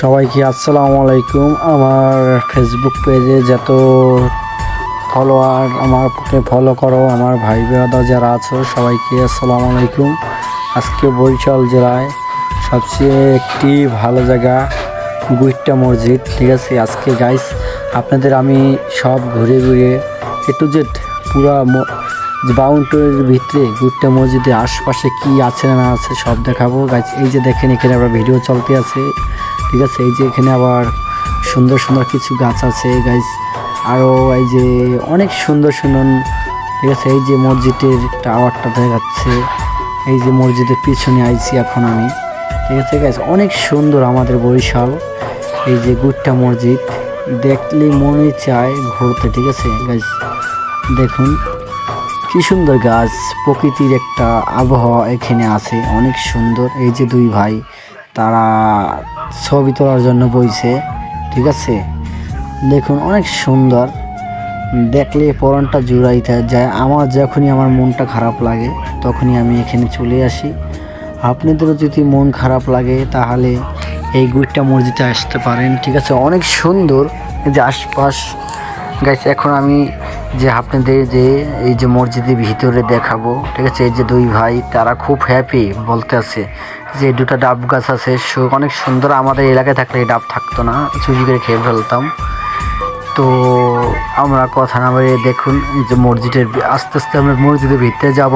সবাইকে আসসালামু আলাইকুম। আমার ফেসবুক পেজে যত ফলোয়ার আমাকে ফলো করো, আমার ভাই বেড়াদা যারা আছো, সবাইকে আসসালামু আলাইকুম। আজকে বরিশাল জেলায় সবচেয়ে একটি ভালো জায়গা গুইট্টা মসজিদ, ঠিক আছে? আজকে গাইস আপনাদের আমি সব ঘুরে ঘুরে, এ টু জেড পুরা বাউন্ডারির ভিতরে গুইট্টা মসজিদের আশপাশে কি আছে না আছে সব দেখাবো। গাইস এই যে দেখেন, এখানে আবার ভিডিও চলতে আছে। ঠিক আছে, এই যে এখানে আবার সুন্দর সুন্দর কিছু গাছ আছে। গাইস আরও এই যে অনেক সুন্দর সুন্দর, ঠিক আছে, এই যে মসজিদের টাওয়ারটা দেখাচ্ছে এই যে মসজিদের পিছনে আইছি এখন আমি। ঠিক আছে গাইস অনেক সুন্দর আমাদের বরিশাল। এই যে গুট্টা মসজিদ দেখলে মনে চায় ঘুরতে। ঠিক আছে গাইস দেখুন। কি সুন্দর গাছ, প্রকৃতির একটা আবহাওয়া এখানে আছে, অনেক সুন্দর। এই যে দুই ভাই, তারা ছবি তোলার জন্য বইছে, ঠিক আছে? দেখুন, অনেক সুন্দর। দেখলে পরনটা জুড়াইতে যায়। আমার যখনই আমার মনটা খারাপ লাগে, তখনই আমি এখানে চলে আসি। আপনাদেরও যদি মন খারাপ লাগে, তাহলে এই গুইটটা মসজিদে আসতে পারেন, ঠিক আছে? অনেক সুন্দর। যে আশপাশ গাইছে এখন আমি যে আপনাদের যে এই যে মসজিদের ভিতরে দেখাবো, ঠিক আছে? এই যে দুই ভাই, তারা খুব হ্যাপি বলতে আছে যে দুটো ডাব গাছ আছে। অনেক সুন্দর আমাদের এলাকায় থাকলে এই ডাব থাকতো না, চুরি করে খেয়ে ফেলতাম। তো আমরা কথা না বলে দেখুন যে মসজিদের আস্তে আস্তে আমরা মসজিদের ভিতরে যাব।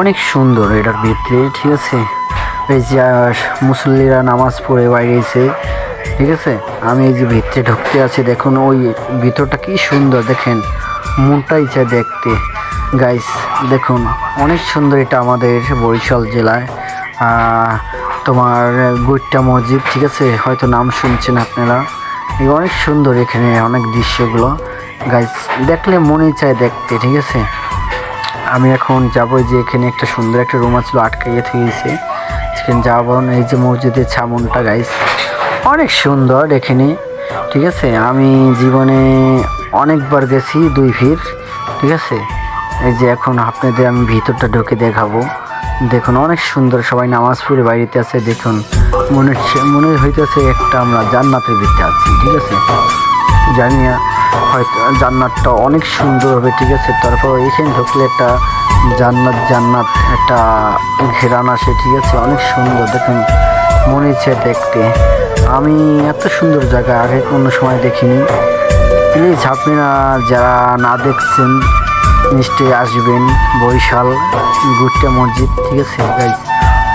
অনেক সুন্দর এটার ভিতরে, ঠিক আছে? এই যে মুসল্লিরা নামাজ পড়ে বাইরে এসে ঠিক আছে? আমি এই যে ভিতরে ঢুকতে আছি, দেখুন ওই ভিতরটা কি সুন্দর, দেখেন। মনটাই চায় দেখতে। গাইস দেখুন, অনেক সুন্দর এটা আমাদের বরিশাল জেলায়। তোমার গুইট্টা মসজিদ, ঠিক আছে? হয়তো নাম শুনছেন আপনারা। এই অনেক সুন্দর এখানে অনেক দৃশ্যগুলো। গাইস দেখলে মনেই চায় দেখতে, ঠিক আছে? আমি এখন যাব যে এখানে একটা সুন্দর একটা রুম ছিল আটকাইয়ে থুয়েছে সেখানে না, এই যে মসজিদের ছামনটা গাইস অনেক সুন্দর এখানে, ঠিক আছে? আমি জীবনে অনেকবার গেছি দুই ভিড়, ঠিক আছে? এই যে এখন আপনাদের আমি ভিতরটা ঢুকে দেখাবো। দেখুন, অনেক সুন্দর সবাই নামাজ পড়ে বাড়িতে আছে, দেখুন। মনে মনে হইতেছে একটা আমরা জান্নাতের ভিতরে আছি, ঠিক আছে? জানি না, হয়তো জান্নাতটা অনেক সুন্দর হবে, ঠিক আছে? তারপর এখানে ঢুকলে একটা জান্নাত জান্নাত, একটা ঘেরান আসে, ঠিক আছে? অনেক সুন্দর, দেখুন। মনে ইচ্ছে দেখতে। আমি এত সুন্দর জায়গা আগে কোনো সময় দেখিনি। প্লিজ আপনারা যারা না দেখছেন, নিশ্চয়ই আসবেন বরিশাল গুট্টা মসজিদ, ঠিক আছে?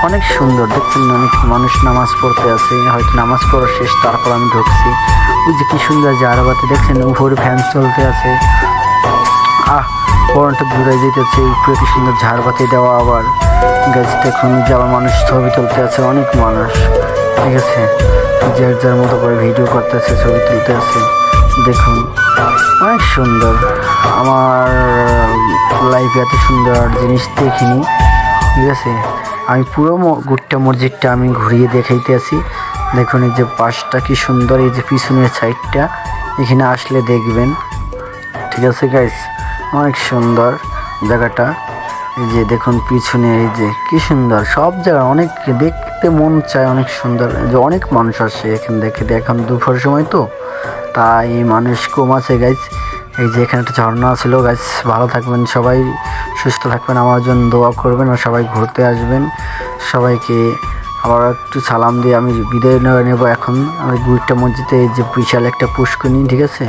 অনেক সুন্দর। দেখছেন অনেক মানুষ নামাজ পড়তে আছে হয়তো নামাজ পড়া শেষ, তারপর আমি ঢুকছি। ওই যে কি সুন্দর জারাবাতে, দেখছেন? উপরে ফ্যান চলতে আছে। আহ পরনটা ঘুরে যেতেছে, উপরে কি সুন্দর ঝাড়বাতি দেওয়া আবার। গাছ দেখুন, যে আবার মানুষ ছবি তুলতে আছে, অনেক মানুষ। ঠিক আছে? যার যার মতো করে ভিডিও করতেছে, ছবি তুলতে আছে। দেখুন, অনেক সুন্দর। আমার লাইফে এত সুন্দর জিনিস দেখিনি। ঠিক আছে? আমি পুরো গুট্টা মসজিদটা আমি ঘুরিয়ে দেখাইতে আছি। দেখুন, এই যে পাশটা কি সুন্দর, এই যে পিছনের সাইডটা এখানে আসলে দেখবেন। ঠিক আছে গাইস অনেক সুন্দর জায়গাটা। এই যে দেখুন পিছনে এই যে কি সুন্দর। সব জায়গা অনেক দেখতে মন চায় অনেক সুন্দর। যে অনেক মানুষ আসে এখানে দেখে এখন দুপুর সময় তো, তাই মানুষ কম আছে গাইস এই যে এখানে একটা ঝর্ণা ছিল গাইস ভালো থাকবেন সবাই, সুস্থ থাকবেন। আমার জন্য দোয়া করবেন আর সবাই ঘুরতে আসবেন। সবাইকে আবার একটু সালাম দিয়ে আমি বিদায় নেব এখন। আমি গুইট্টা মসজিদে এই যে বিশাল একটা পুষ্করণী, ঠিক আছে?